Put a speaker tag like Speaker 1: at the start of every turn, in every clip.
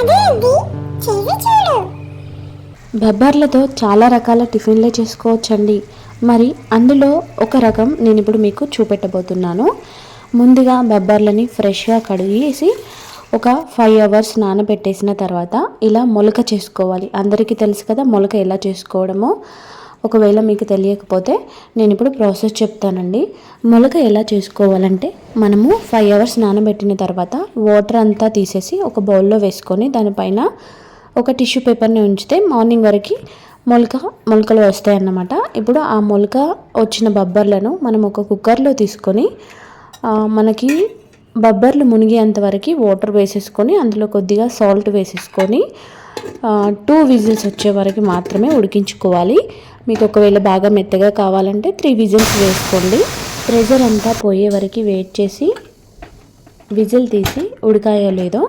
Speaker 1: అదే చెవి చూడు
Speaker 2: చాలా రకాల టిఫిన్లే చేసుకోవచ్చండి. మరి అందులో ఒక రకం నేను ఇప్పుడు మీకు చూపెట్టబోతున్నాను. ముందుగా బెబ్బర్లని ఫ్రెష్గా కడిగేసి ఒక ఫైవ్ అవర్స్ నానబెట్టేసిన తర్వాత ఇలా మొలక చేసుకోవాలి. అందరికీ తెలుసు కదా మొలక ఎలా చేసుకోవడమో. ఒకవేళ మీకు తెలియకపోతే నేను ఇప్పుడు ప్రాసెస్ చెప్తానండి. మొలక ఎలా చేసుకోవాలంటే మనము ఫైవ్ అవర్స్ నానబెట్టిన తర్వాత వాటర్ అంతా తీసేసి ఒక బౌల్లో వేసుకొని దానిపైన ఒక టిష్యూ పేపర్ని ఉంచితే మార్నింగ్ వరకు మొలక మొలకలు వస్తాయి అన్నమాట ఇప్పుడు ఆ మొలక వచ్చిన బొబ్బర్లను మనం ఒక కుక్కర్లో తీసుకొని మనకి బొబ్బర్లు మునిగేంత వరకు వాటర్ వేసేసుకొని అందులో కొద్దిగా సాల్ట్ వేసేసుకొని టూ విజిల్స్ వచ్చే వరకు మాత్రమే ఉడికించుకోవాలి. మీకు ఒకవేళ బాగా మెత్తగా కావాలంటే త్రీ విజిల్స్ వేసుకోండి. ప్రెషర్ అంతా పోయే వరకు వెయిట్ చేసి విజిల్ తీసి ఉడికాయో లేదో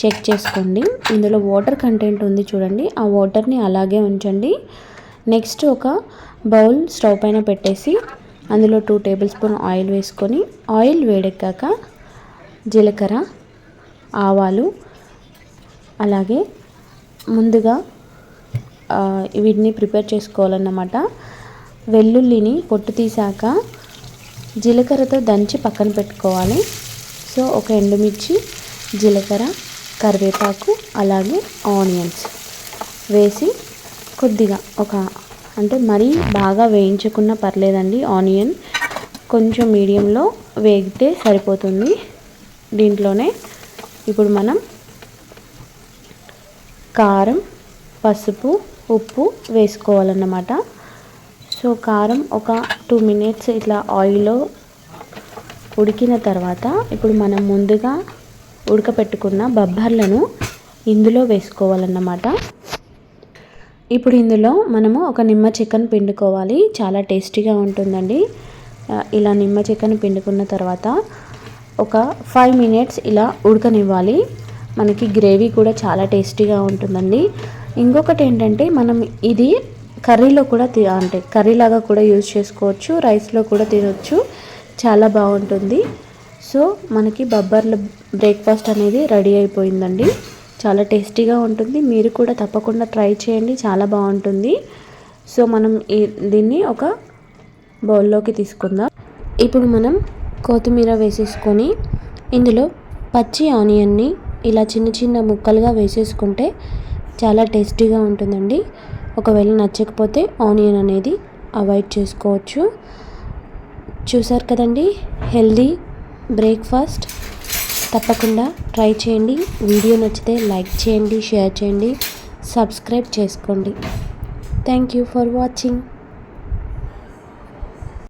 Speaker 2: చెక్ చేసుకోండి. ఇందులో వాటర్ కంటెంట్ ఉంది చూడండి. ఆ వాటర్ని అలాగే ఉంచండి. నెక్స్ట్ ఒక బౌల్ స్టవ్ పైన పెట్టేసి అందులో టూ టేబుల్ స్పూన్ ఆయిల్ వేసుకొని ఆయిల్ వేడెక్కాక జీలకర్ర ఆవాలు అలాగే ముందుగా వీటిని ప్రిపేర్ చేసుకోవాలన్నమాట. వెల్లుల్లిని పొట్టు తీసాక జీలకర్రతో దంచి పక్కన పెట్టుకోవాలి. సో ఒక ఎండుమిర్చి జీలకర్ర కరివేపాకు అలాగే ఆనియన్స్ వేసి కొద్దిగా ఒక అంటే మరీ బాగా వేయించకున్నా పర్లేదండి ఆనియన్ కొంచెం మీడియంలో వేగితే సరిపోతుంది. దీంట్లోనే ఇప్పుడు మనం కారం పసుపు ఉప్పు వేసుకోవాలన్నమాట. సో కారం ఒక టూ మినిట్స్ ఇట్లా ఆయిల్లో ఉడికిన తర్వాత ఇప్పుడు మనం ముందుగా ఉడకపెట్టుకున్న బొబ్బర్లను ఇందులో వేసుకోవాలన్నమాట. ఇప్పుడు ఇందులో మనము ఒక నిమ్మ చికెన్ పిండుకోవాలి. చాలా టేస్టీగా ఉంటుందండి. ఇలా నిమ్మ చికెన్ పిండుకున్న తర్వాత ఒక ఫైవ్ మినిట్స్ ఇలా ఉడకనివ్వాలి. మనకి గ్రేవీ కూడా చాలా టేస్టీగా ఉంటుందండి. ఇంకొకటి ఏంటంటే మనం ఇది కర్రీలో కూడా తి అంటే కర్రీలాగా కూడా యూజ్ చేసుకోవచ్చు రైస్లో కూడా తినొచ్చు. చాలా బాగుంటుంది. సో మనకి బబ్బర్ల బ్రేక్ఫాస్ట్ అనేది రెడీ అయిపోయిందండి. చాలా టేస్టీగా ఉంటుంది. మీరు కూడా తప్పకుండా ట్రై చేయండి. చాలా బాగుంటుంది. సో మనం ఈ దీన్ని ఒక బౌల్లోకి తీసుకుందాం. ఇప్పుడు మనం కొత్తిమీర వేసేసుకొని ఇందులో పచ్చి ఆనియన్ని ఇలా చిన్న చిన్న ముక్కలుగా వేసేసుకుంటే చాలా టేస్టీగా ఉంటుందండి. ఒకవేళ నచ్చకపోతే ఆనియన్ అనేది అవాయిడ్ చేసుకోవచ్చు. చూసారు కదండి? Healthy breakfast. తప్పకుండా ట్రై చేయండి. వీడియో నచ్చితే లైక్ చేయండి షేర్ చేయండి సబ్స్క్రైబ్ చేసుకోండి. Thank you for watching.